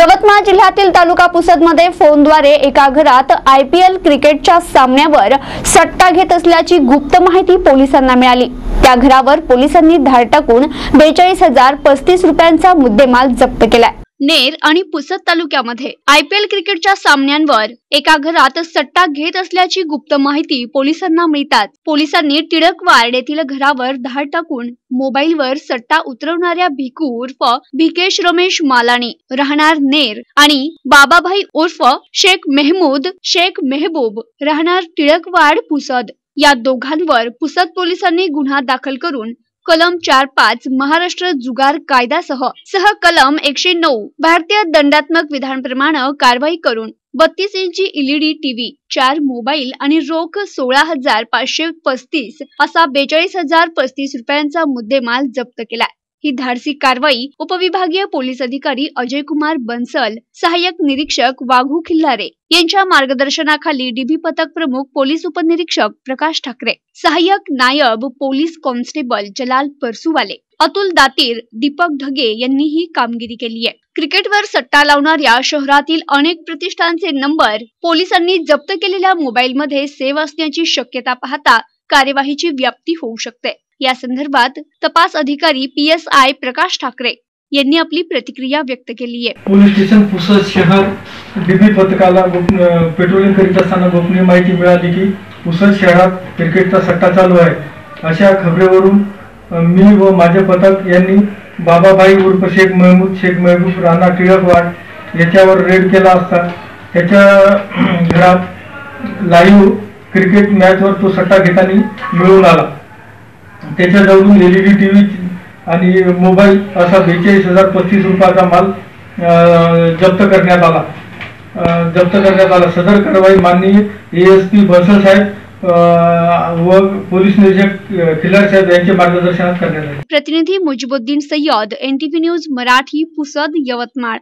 यवतमाळ जिल्ह्यातील तालुका पुसदमध्ये फोनद्वारे एका घरात आय पी एल क्रिकेटच्या सामन्यावर सट्टा घेत असल्याची गुप्त माहिती पोलिसांना मिळाली. त्या घरावर पोलिसांनी धाड टाकून बेचाळीस हजार पस्तीस रुपयांचा मुद्देमाल जप्त केलाय. नेर आणि पुसद तालुक्यामध्ये आय पी एल क्रिकेटच्या सामन्यांवर एका घरात सट्टा घेत असल्याची गुप्त माहिती पोलिसांना मिळतात. पोलिसांनी टिळकवाड येथील घरावर धाड टाकून मोबाईलवर सट्टा उतरवणाऱ्या भिकू उर्फ भिकेश रमेश मालानी राहणार नेर आणि बाबाभाई उर्फ शेख मेहमूद शेख मेहबूब राहणार टिळकवाड पुसद. या दोघांवर पुसद पोलिसांनी गुन्हा दाखल करून कलम चार पाच महाराष्ट्र जुगार कायद्यासह सह कलम एकशे नऊ भारतीय दंडात्मक विधानप्रमाणे कारवाई करून बत्तीस इंची एलईडी टीव्ही चार मोबाईल आणि रोख सोळा हजार पाचशे पस्तीस असा बेचाळीस हजार पस्तीस रुपयांचा मुद्देमाल जप्त केलाय. ही धाडसी कारवाई उपविभागीय पोलीस अधिकारी अजय कुमार बन्सल सहाय्यक निरीक्षक वाघू खिल्लारे यांच्या मार्गदर्शनाखाली डीबी पथक प्रमुख पोलीस उपनिरीक्षक प्रकाश ठाकरे सहाय्यक नायब पोलीस कॉन्स्टेबल जलाल परसुवाले अतुल दातीर दीपक ढगे यांनी ही कामगिरी केली आहे. क्रिकेटवर सट्टा लावणाऱ्या शहरातील अनेक प्रतिष्ठानचे नंबर पोलिसांनी जप्त केलेल्या मोबाईलमध्ये सेव्ह असण्याची शक्यता पाहता कार्यवाहीची व्याप्ती होऊ शकते. या संदर्भात तपास अधिकारी P S I Prakash Thakre यांनी आपली प्रतिक्रिया व्यक्त केली आहे. पोलीस स्टेशन पुसद शहर डीबी पथकाला पेट्रोलिंग करीत असताना गोपनीय माहिती मिळाली की पुसद शहरात क्रिकेटचा सट्टा चालू आहे. अशा खबरेवरून मी व माझे पथक यांनी बाबाभाई उर्फ शेख महमूद शेख महबूब राणा टिळकवाड याच्यावर रेड केला असता. त्याच्या घरात लाईव्ह क्रिकेट मॅचवर तो सट्टा घेताना मिळून आला. त्याच्याजवळून L E D T V आणि मोबाईल असा बेचाळीस हजार पस्तीस रुपयाचा माल जप्त करण्यात आला. जप्त करण्यात आला. सदर कारवाई माननीय ए एस पी बन्सल साहेब व पोलीस निरीक्षक खिलार साहेब यांच्या मार्गदर्शनात करण्यात प्रतिनिधी मुजिबुद्दीन सय्यद एनटीव्ही न्यूज मराठी पुसद यवतमाळ.